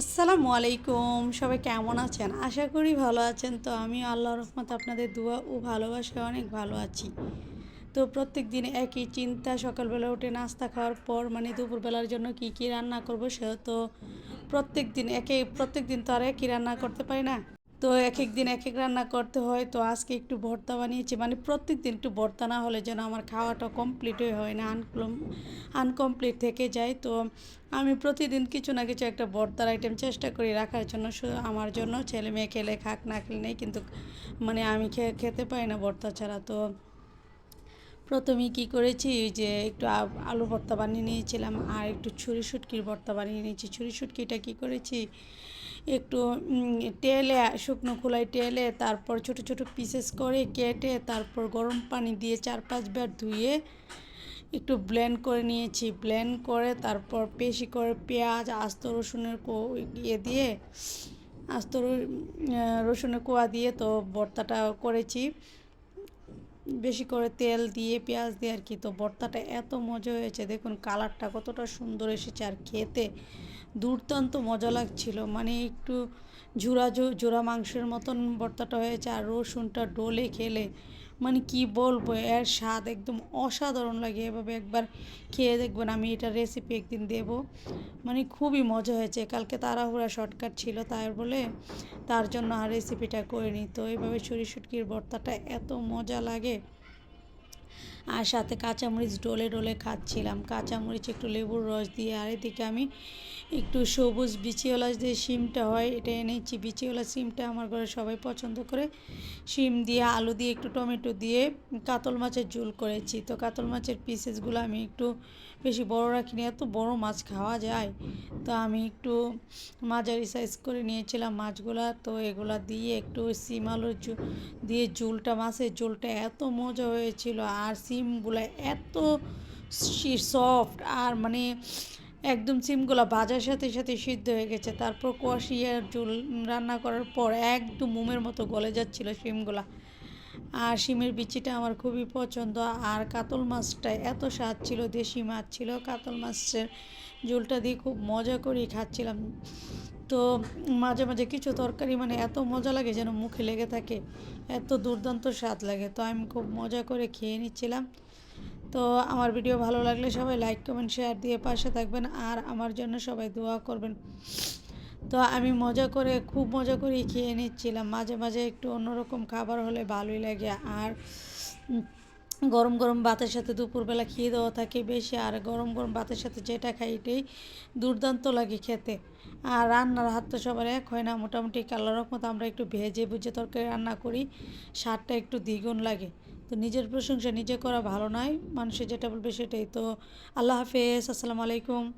আসসালামু আলাইকুম। সবাই কেমন আছেন? আশা করি ভালো আছেন। তো আমি আল্লাহ রহমত আপনাদের দোয়া ও ভালোবাসায় অনেক ভালো আছি। তো প্রত্যেক দিন একই চিন্তা, সকালবেলা উঠে নাস্তা খাওয়ার পর মানে দুপুরবেলার জন্য কি কি রান্না করব সে তো প্রত্যেক দিন একে, প্রত্যেক দিন তো আর একই রান্না করতে পারি না। তো এক এক দিন এক এক রান্না করতে হয়। তো আজকে একটু ভর্তা বানিয়েছি। মানে প্রত্যেক দিন একটু ভর্তা না হলে যেন আমার খাওয়াটা কমপ্লিটই হয় না আনকম আনকমপ্লিট থেকে যায়। তো আমি প্রতিদিন কিছু না কিছু একটা ভর্তার আইটেম চেষ্টা করি রাখার জন্য। আমার জন্য। ছেলে মেয়ে খেলে খাক না খেলে নেই। কিন্তু মানে আমি খেতে পাই না ভর্তা ছাড়া। তো প্রথমেই কী করেছি? যে একটু আলু ভর্তা বানিয়ে নিয়েছিলাম আর একটু ছুরি শুটকির ভর্তা বানিয়ে নিয়েছি। ছুরি শুটকিটা কী করেছি? একটু টেলে শুকনো খোলায় টেলে তারপর ছোট ছোট পিসেস করে কেটে তারপর গরম পানি দিয়ে চার পাঁচবার ধুয়ে একটু ব্লেন্ড করে নিয়েছি। ব্লেন্ড করে তারপর বেশি করে পেঁয়াজ, আস্ত রসুনের ইয়ে দিয়ে, আস্ত রসুনের কোয়া দিয়ে তো ভর্তাটা করেছি। বেশি করে তেল দিয়ে, পেঁয়াজ দিয়ে আর কি। তো ভর্তাটা এত মজা হয়েছে, দেখুন কালারটা কতটা সুন্দর এসেছে আর খেতে। দুর্দান্ত মজা লাগছিল মানে একটু ঝুরা ঝুরা মাংসের মতন ভর্তাটা হয়েছে আর রসুনটা ডলে খেলে। মানে কি বলব, এর স্বাদ একদম অসাধারণ লাগে। এভাবে একবার খেয়ে দেখবেন, আমি এটা রেসিপি একদিন দেব। মানে খুবই মজা হয়েছে। কালকে তাড়াহুড়া শর্টকাট ছিল তাই বলে তার জন্য আর রেসিপিটা করিনি। তো এভাবে ছুরি শুটকির ভর্তাটা এত মজা লাগে। আর সাথে কাঁচামরিচ ডলে ডলে খাচ্ছিলাম। কাঁচামরিচ একটু লেবুর রস দিয়ে, আর এদিকে আমি একটু সবুজ বিচিওয়ালা যে শিমটা হয়, এটা এনেছি। বিচিওয়ালা শিমটা আমার ঘরে সবাই পছন্দ করে। শিম দিয়ে, আলু দিয়ে, একটু টমেটো দিয়ে কাতল মাছের ঝোল করেছি। তো কাতল মাছের পিসেসগুলো আমি একটু বেশি বড় রাখিনি, এত বড় মাছ খাওয়া যায়। তো আমি একটু মাঝারি সাইজ করে নিয়েছিলাম মাছগুলা। তো এগুলা দিয়ে একটু সিম আলুর দিয়ে ঝোলটা, মাছের ঝোলটা এত মজা হয়েছিল। আর সিমগুলো এত সফট আর মানে একদম সিমগুলো ভাজার সাথে সাথে সিদ্ধ হয়ে গেছে। তারপর কষিয়ার চুল রান্না করার পর একদম মোমের মতো গলে যাচ্ছিল সিমগুলা। আর শিমের বিচিটা আমার খুবই পছন্দ। আর কাতল মাছটা এত স্বাদ ছিল, দেশি মাছ ছিল, কাতল মাছের ঝোলটা দিয়ে খুব মজা করেই খাচ্ছিলাম। তো মাঝে মাঝে কিছু তরকারি মানে এত মজা লাগে যেন মুখে লেগে থাকে, এত দুর্দান্ত স্বাদ লাগে। তো আমি খুব মজা করে খেয়ে নিচ্ছিলাম। তো আমার ভিডিও ভালো লাগলে সবাই লাইক কমেন্ট শেয়ার দিয়ে পাশে থাকবেন। আর আমার জন্য সবাই দোয়া করবেন। তো আমি মজা করে, খুব মজা করে খেয়ে নিচ্ছিলাম। মাঝে মাঝে একটু অন্যরকম খাবার হলে ভালোই লাগে। আর গরম গরম ভাতের সাথে দুপুরবেলা খেয়ে দেওয়া থাকে বেশি। আর গরম গরম ভাতের সাথে যেটা খাই এটাই দুর্দান্ত লাগে খেতে। আর রান্নার হাত তো সবার এক হয় না। মোটামুটি কালার মতো আমরা একটু ভেজে বুঝে তরকারি রান্না করি। স্বাদটা একটু দ্বিগুণ লাগে। তো নিজের প্রশংসা নিজে করা ভালো নয়। মানুষে যেটা বলবে সেটাই। তো আল্লাহ হাফেজ। আসসালামু আলাইকুম।